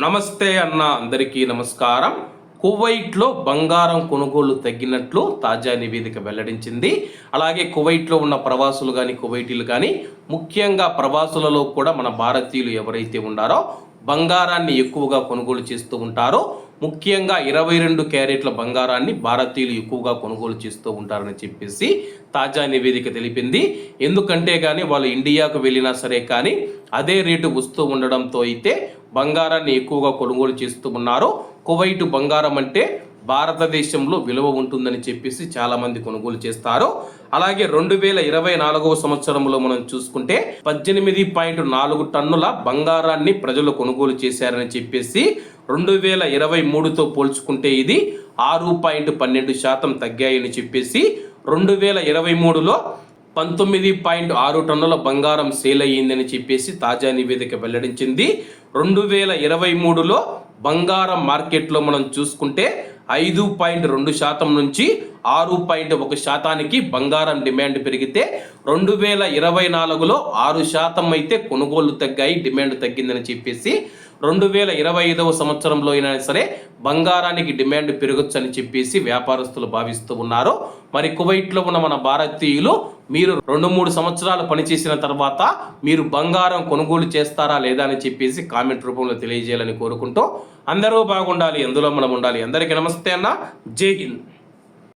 నమస్తే అన్న అందరికీ నమస్కారం. కువైట్లో బంగారం కొనుగోలు తగ్గినట్లు తాజా నివేదిక వెల్లడించింది. అలాగే కువైట్లో ఉన్న ప్రవాసులు కానీ కువైటీలు కానీ ముఖ్యంగా ప్రవాసులలో కూడా మన భారతీయులు ఎవరైతే ఉన్నారో బంగారాన్ని ఎక్కువగా కొనుగోలు చేస్తూ ఉంటారో ముఖ్యంగా ఇరవై రెండు క్యారెట్ల బంగారాన్ని భారతీయులు ఎక్కువగా కొనుగోలు చేస్తూ ఉంటారని చెప్పేసి తాజా నివేదిక తెలిపింది. ఎందుకంటే కానీ వాళ్ళు ఇండియాకు వెళ్ళినా సరే కానీ అదే రేటు వస్తూ ఉండడంతో అయితే బంగారాన్ని ఎక్కువగా కొనుగోలు చేస్తూ ఉన్నారు. కువైట్ బంగారం అంటే భారతదేశంలో విలువ ఉంటుందని చెప్పేసి చాలామంది కొనుగోలు చేస్తారు. అలాగే రెండు వేల ఇరవై నాలుగవ సంవత్సరంలో మనం చూసుకుంటే పద్దెనిమిది పాయింట్ నాలుగు టన్నుల బంగారాన్ని ప్రజలు కొనుగోలు చేశారని చెప్పేసి రెండు వేల ఇరవై మూడుతో పోల్చుకుంటే ఇది ఆరు పాయింట్ పన్నెండు శాతం తగ్గాయని చెప్పేసి రెండు వేల ఇరవై మూడులో పంతొమ్మిది పాయింట్ ఆరు టన్నుల బంగారం సేల్ అయ్యిందని చెప్పేసి తాజా నివేదిక వెల్లడించింది. రెండు వేల ఇరవై మూడులో బంగారం మార్కెట్లో మనం చూసుకుంటే ఐదు పాయింట్ రెండు శాతం నుంచి ఆరు పాయింట్ ఒక శాతానికి బంగారం డిమాండ్ పెరిగితే రెండు వేల ఇరవై నాలుగులో ఆరు శాతం అయితే కొనుగోళ్ళు తగ్గాయి డిమాండ్ తగ్గిందని చెప్పేసి రెండు వేల ఇరవై ఐదవ సంవత్సరంలో అయినా సరే బంగారానికి డిమాండ్ పెరగచ్చు అని చెప్పేసి వ్యాపారస్తులు భావిస్తూ ఉన్నారు. మరి కువైట్లో ఉన్న మన భారతీయులు మీరు రెండు మూడు సంవత్సరాలు పనిచేసిన తర్వాత మీరు బంగారం కొనుగోలు చేస్తారా లేదా అని చెప్పేసి కామెంట్ రూపంలో తెలియజేయాలని కోరుకుంటూ అందరూ బాగుండాలి ఎందులో మనం ఉండాలి. అందరికీ నమస్తే అన్న. జై హింద్.